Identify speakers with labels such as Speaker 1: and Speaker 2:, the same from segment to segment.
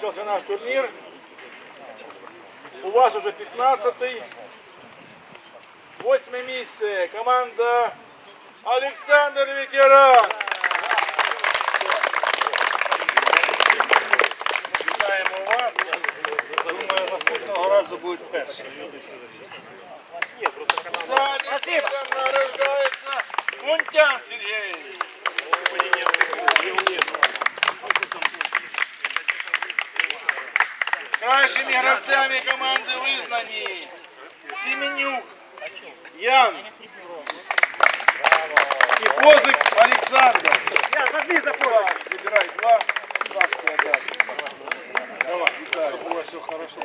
Speaker 1: начался наш турнир. У вас уже 15-й. Восьме місце. Команда Олександр Ветеран. Вітаємо вас. Думаю, наступного разу буде перший. Спасибо. Награждається Мунтян Сергій. Кращими гравцями команди визнані Семенюк Ян і Козик Олександр.
Speaker 2: Возьми за
Speaker 1: Так, Забирай два. Сашку отдай. Давай, вітаю. У вас все хорошо.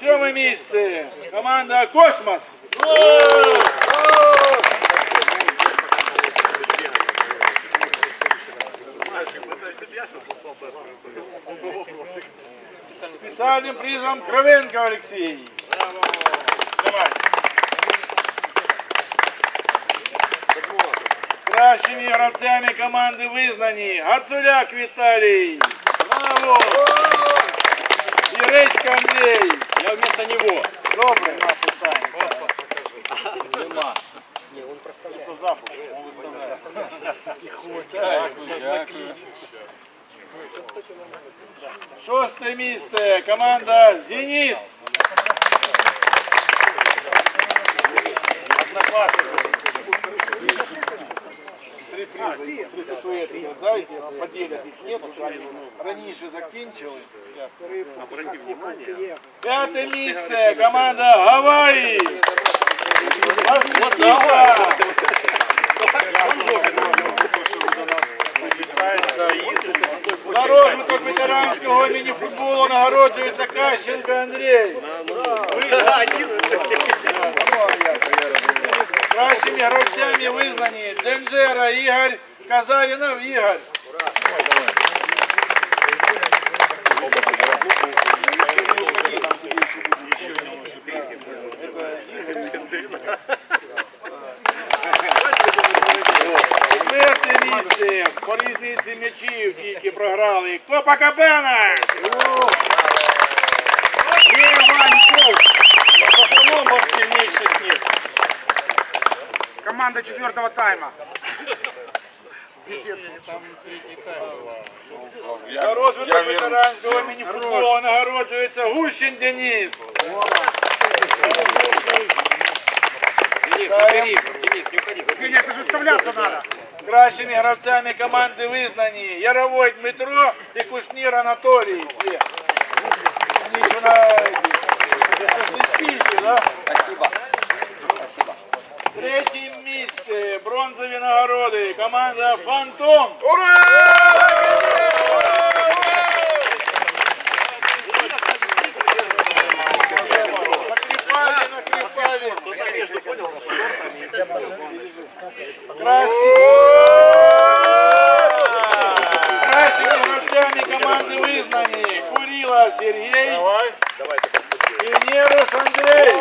Speaker 1: Сьоме місце. Команда Космос. Специальным призом Кровенко Алексей. Давай. Кращими гравцями команди визнані Гацуляк Віталій. Браво! І Редька Андрій.
Speaker 3: Я вместо него.
Speaker 1: Добре, на питання. Нема. Це запуск, він виставляє. Дякую. Шосте місце. Команда Зеніт. Однокласники. Три призи, три статуетки дайте, поділять їх нет, раніше закінчили. П'яте місце, команда Гаваї. Москва. За розвиток ветеранського міні-футболу нагороджується Кащенко Андрій. Кращими гравцями визнані Денджера Ігор, Казарінов Ігор. Четверте місце по різниці м'ячів тільки програли. Копакабана! Є Ваньков!
Speaker 2: Коломбов сильнейших нет. Команда четвертого тайма.
Speaker 1: За розвиток ветеранського мініфутболу нагороджується Гущин Денис.
Speaker 3: Денис, забери. Денис, не уходи, забери.
Speaker 2: Феня, это же выставляться надо.
Speaker 1: Кращими гравцями команди визнані Яровой Дмитро і Кушнір Анатолій. Є. Вони ще на спільці, да?
Speaker 3: Спасибо. Спасибо.
Speaker 1: Третє місце. Бронзові нагороди. Команда Фантом. Наклепали, Кращими гравцями команди визнані. Куріла Сергій. І Неруш Андрій.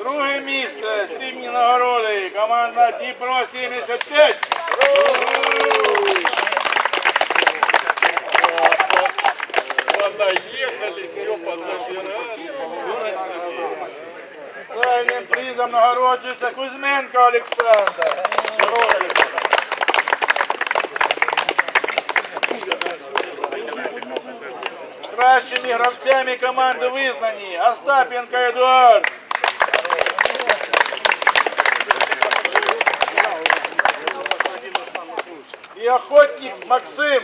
Speaker 1: Друге місце срібні нагороди. Команда Дніпро 75. Понаехали, все позабирали. Спеціальним призом нагороджується Кузьменко Олександр. Кращими гравцями команди визнані Остапенко Едуард. охотник Максим.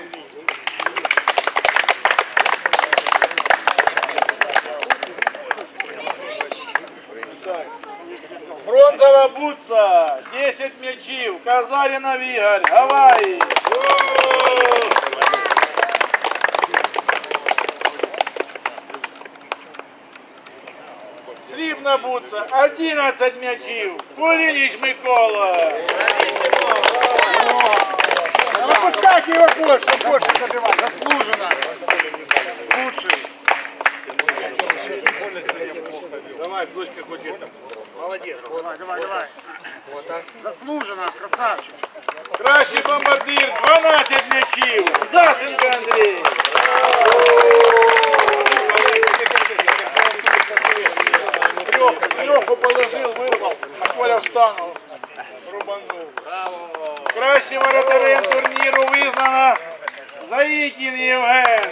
Speaker 1: Бронзова Слава Буца, 10 м'ячів, Казарінов Ігор, Гаваї. Срібна Буца, 11 м'ячів, Кулініч Микола.
Speaker 2: Его больше, больше забивать. Заслуженно. Лучший.
Speaker 1: Давай, дочка, ходи там.
Speaker 2: Молодец. Давай, давай, давай. Заслуженно, красавчик.
Speaker 1: Кращий бомбардир, Заїкін Євген.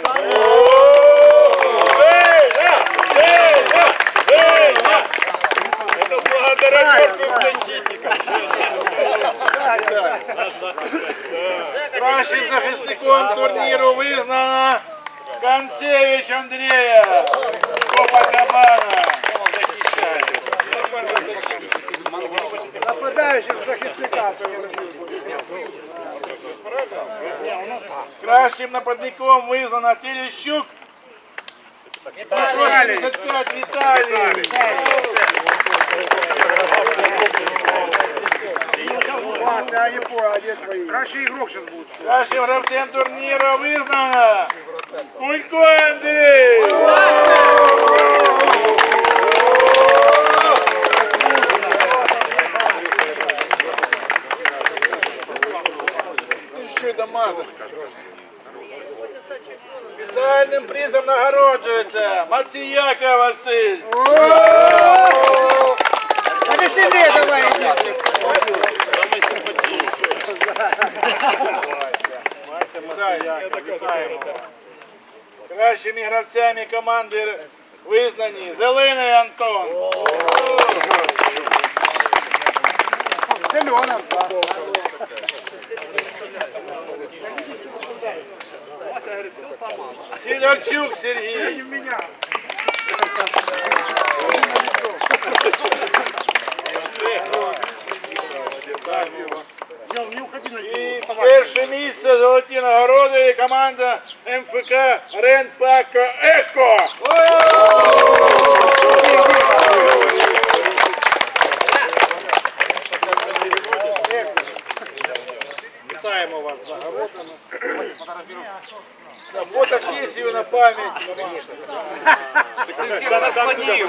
Speaker 1: Женя! Женя! Женя! Это благодаря мертвым защитникам. Кращим захисником турніру визнано Концевич Андрія. Копакабана.
Speaker 2: Нападающих захисника.
Speaker 1: Кращим нападником визнано Терещук. Метро 75 Віталій.
Speaker 2: Вася, я не понял, а где твои? Кращий игрок сейчас будет. что?
Speaker 1: Кращим гравцем турніру визнано Кулько Спеціальним призом нагороджується Маціяка Василь.
Speaker 2: А веселее давай иди.
Speaker 1: Вітаємо. Кращими гравцями команди визнані Зелений Антон.
Speaker 2: Зеленым.
Speaker 1: Сидорчук Сергій.
Speaker 2: в меня. Дел, не уходи на
Speaker 1: І перше місце золоті нагороди команда МФК Ренпако Еко. пам'ять.
Speaker 3: Ты всех заслонил.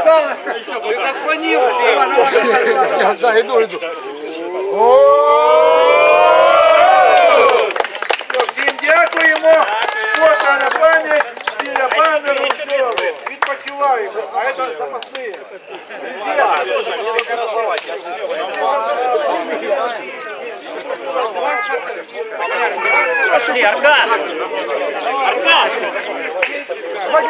Speaker 2: Стало.
Speaker 3: Ты заслонил всех.
Speaker 2: Да, иду, иду.
Speaker 1: Всім дякуємо. Фото на пам'ять біля банеру. Відпочиваємо. А це запасні.
Speaker 3: Пошли, Аркаш. Аркаш.
Speaker 2: Давайте,